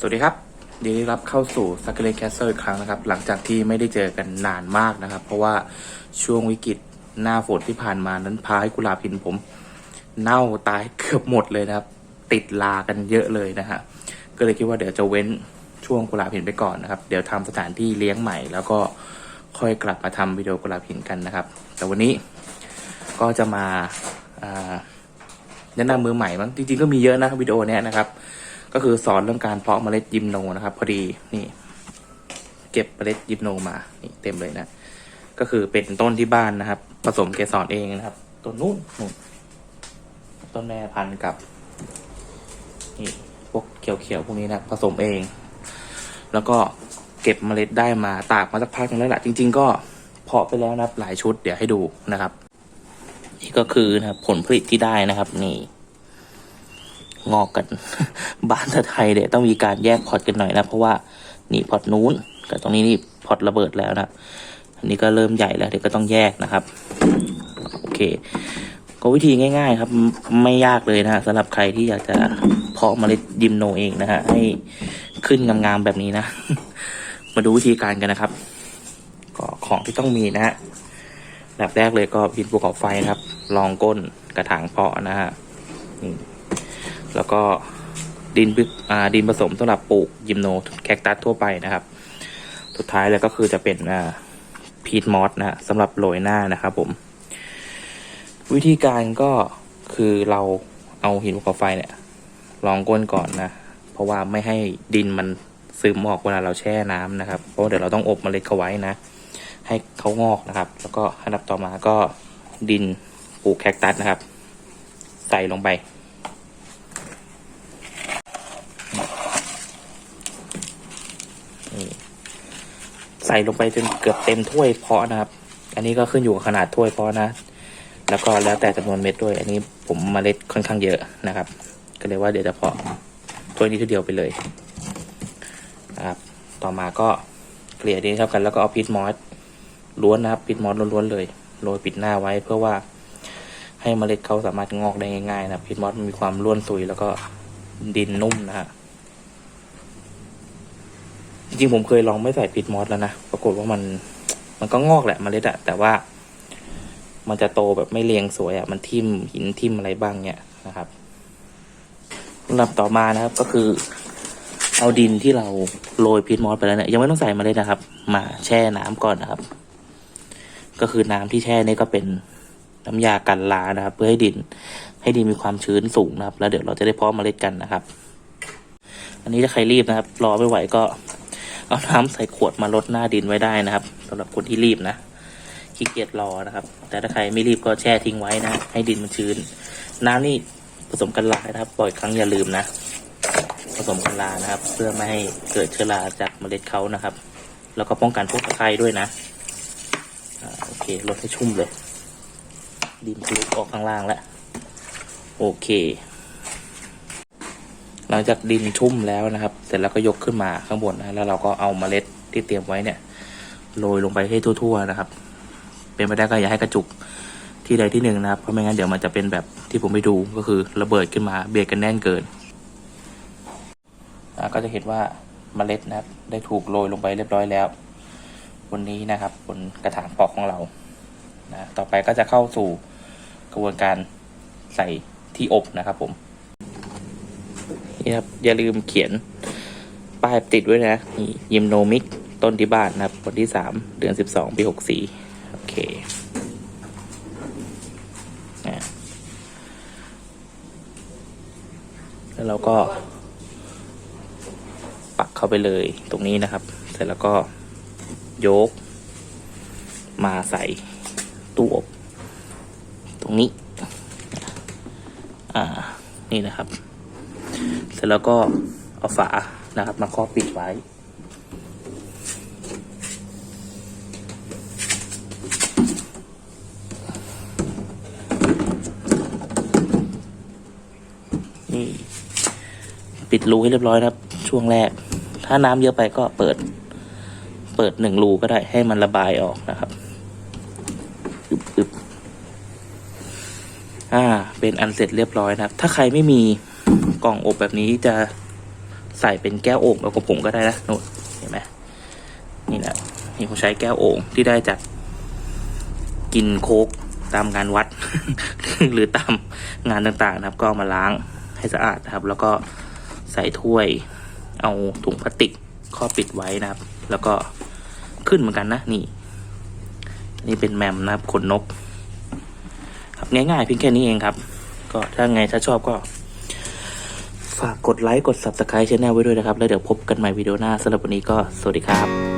สวัสดีครับยินดีรับเข้าสู่สักเกเลแคสเซอร์อีกครั้งนะครับ หลังจากที่ไม่ได้เจอกันนานมากนะครับ เพราะว่าช่วงวิกฤตหน้าฝนที่ผ่านมานั้นพาให้กุหลาบหินผม เน่าตายเกือบหมดเลยนะครับ ติดลากันเยอะเลยนะฮะก็เลยคิดว่าเดี๋ยวจะเว้นช่วงกุหลาบหินไปก่อนนะครับ เดี๋ยวทำสถานที่เลี้ยงใหม่ แล้วก็ค่อยกลับมาทำวิดีโอกุหลาบหินกันนะครับ แต่วันนี้ก็จะมาอ่าแนะนำมือใหม่มั้งจริงๆก็มีเยอะนะวิดีโอเนี้ยนะครับ ก็คือสอนเรื่องการเพาะเมล็ดยิมโนนะครับ พอดีนี่ เก็บเมล็ดยิมโนมานี่เต็มเลยนะ ก็คือเป็นต้นที่บ้านนะครับ ผสมเกสรเองนะครับต้นนู้นนู่นต้นแม่พันธุ์กับนี่พวกเขียวๆพวกนี้นะผสมเอง แล้วก็เก็บเมล็ดได้มาตากมาสักพักหนึงแล้วแหละจริง ๆ ก็เพาะไปแล้วนะครับ หลายชุดเดี๋ยวให้ดูนะครับ นี่ก็คือนะครับผลผลิตที่ได้นะครับ นี่ งอกกัน บ้านไทยเนี่ยต้องมีการแยกพอร์ตกันหน่อยนะเพราะว่านี่พอร์ตนู้นกับตรงนี้นี่พอร์ตระเบิดแล้วนะอันนี้ก็เริ่มใหญ่แล้วเดี๋ยวก็ต้องแยกนะครับโอเค ก็วิธีง่าย ๆ ครับไม่ยากเลยนะฮะสำหรับใครที่อยากจะเพาะเมล็ดยิมโนเองนะฮะให้ขึ้นงามๆแบบนี้นะ มาดูวิธีการกันนะครับ ก็ของที่ต้องมีนะฮะอันดับแรกเลยก็พินภูเขาไฟนะครับรองก้นกระถางเพาะนะฮะนี่ แล้วก็ดินดินผสมสำหรับปลูกยิมโนแคคตัสทั่วไปนะครับ สุดท้ายเลยก็คือจะเป็นพีทมอสนะสำหรับโรยหน้านะครับผม วิธีการก็คือเราเอาหินภูเขาไฟเนี่ยรองก้นก่อนนะ เพราะว่าไม่ให้ดินมันซึมออกเวลาเราแช่น้ำนะครับ เพราะเดี๋ยวเราต้องอบเมล็ดเขาไว้นะ ให้เขางอกนะครับ แล้วก็อันดับต่อมาก็ดินปลูกแคคตัสนะครับ ใส่ลงไป นี่ ใส่ลงไปจนเกือบเต็มถ้วยเพาะนะครับ อันนี้ก็ขึ้นอยู่กับขนาดถ้วยเพาะนะ แล้วก็แล้วแต่จำนวนเม็ดด้วย อันนี้ผมเมล็ดค่อนข้างเยอะนะครับ ก็เลยว่าเดี๋ยวจะเพาะถ้วยนี้ทีเดียวไปเลยนะครับ ต่อมาก็เกลี่ยดินเท่ากันแล้วก็เอาพีทมอสล้วนนะครับปิดมอสล้วนๆเลยโรยปิดหน้าไว้เพื่อว่าให้เมล็ดเขาสามารถงอกได้ง่ายๆนะครับปิดมอสมีความร่วนซุยแล้วก็ดินนุ่มนะฮะจ ริงๆผมเคยลองไม่ใส่ปิดมอสแล้วนะ ปรากฏว่ามันมันก็งอกแหละเมล็ดอะแต่ว่า มันจะโตแบบไม่เรียงสวยอะมันทิ่มหินทิ่มอะไรบ้างเนี่ยนะครับลำดับต่อมานะครับก็คือ เอาดินที่เราโรยพีทมอสไปแล้วเนี่ยยังไม่ต้องใส่เมล็ดนะครับ มาแช่น้ำก่อนนะครับ ก็คือน้ำที่แช่นี่ก็เป็นน้ำยากันลานะครับ เพื่อให้ดิน ให้ดินมีความชื้นสูงนะครับ แล้วเดี๋ยวเราจะได้เพาะเมล็ดกันนะครับ อันนี้ถ้าใครรีบนะครับ รอไม่ไหวก็ เอาน้ำใส่ขวดมาลดหน้าดินไว้ได้นะครับสำหรับคนที่รีบนะขี้เกียจรอนะครับ แต่ถ้าใครไม่รีบก็แช่ทิ้งไว้นะ ให้ดินมันชื้น น้ำนี่ผสมกันลานะครับบ่อยครั้งอย่าลืมนะ ผสมกันลานะครับ เพื่อไม่ให้เกิดเชื้อราจากเมล็ดเขานะครับ แล้วก็ป้องกันพวกตะไคร้ด้วยนะอโอเคลดให้ชุ่มเลย ดินทะลุออกข้างล่างแล้ว โอเค ลังจากดินชุ่มแล้วนะครับ เสร็จแล้วก็ยกขึ้นมาข้างบนนะแล้วเราก็เอาเมล็ดที่เตรียมไว้เนี่ยโรยลงไปให้ทั่ว ๆ นะครับ เป็นไปได้ก็อย่าให้กระจุกที่ใดที่หนึ่งนะครับเพราะไม่งั้นเดี๋ยวมันจะเป็นแบบที่ผมไปดูก็คือระเบิดขึ้นมาเบียดกันแน่นเกินก็จะเห็นว่าเมล็ดนะครับ ได้ถูกโรยลงไปเรียบร้อยแล้วบนนี้นะครับบนกระถางปอกของเรานะต่อไปก็จะเข้าสู่กระบวนการใส่ที่อบนะครับผม นี่ครับ อย่าลืมเขียนป้ายติดไว้นะนี่ยิมโนมิกต้นที่บ้านนะครับ วันที่สามเดือนสิบสองปีหกสี่โอเคแล้วเราก็ ปักเข้าไปเลยตรงนี้นะครับ เสร็จแล้วก็ยก มาใส่ตู้อบตรงนี้ อ่า นี่นะครับ เสร็จแล้วก็เอาฝานะครับมาครอบปิดไว้ นี่ ปิดรูให้เรียบร้อยนะครับ ช่วงแรก ถ้าน้ำเยอะไปก็เปิด เปิดหนึ่งรูก็ได้ให้มันระบายออกนะครับอึบอึบอ่า เป็นอันเสร็จเรียบร้อยนะครับ ถ้าใครไม่มี กล่องอบแบบนี้จะใส่เป็นแก้วโอ่งแล้วก็ผมก็ได้นะนู่นเห็นไหมนี่นะนี่ผมใช้แก้วโอ่งที่ได้จากกินโค้กตามงานวัด หรือตามงานต่างๆนะครับ ก็ามาล้างให้สะอาดนะครับ แล้วก็ใส่ถ้วย เอาถุงพลาสติกครอบปิดไว้นะครับ แล้วก็ขึ้นเหมือนกันนะนี่ นี่เป็นแมมนะครับขนนก ครับง่ายๆเพียงแค่นี้เองครับ ก็ถ้าไงถ้าชอบก็ ฝากกดไลค์กด subscribe ช่องไว้ด้วยนะครับ แล้วเดี๋ยวพบกันใหม่วิดีโอหน้าสำหรับวันนี้ก็สวัสดีครับ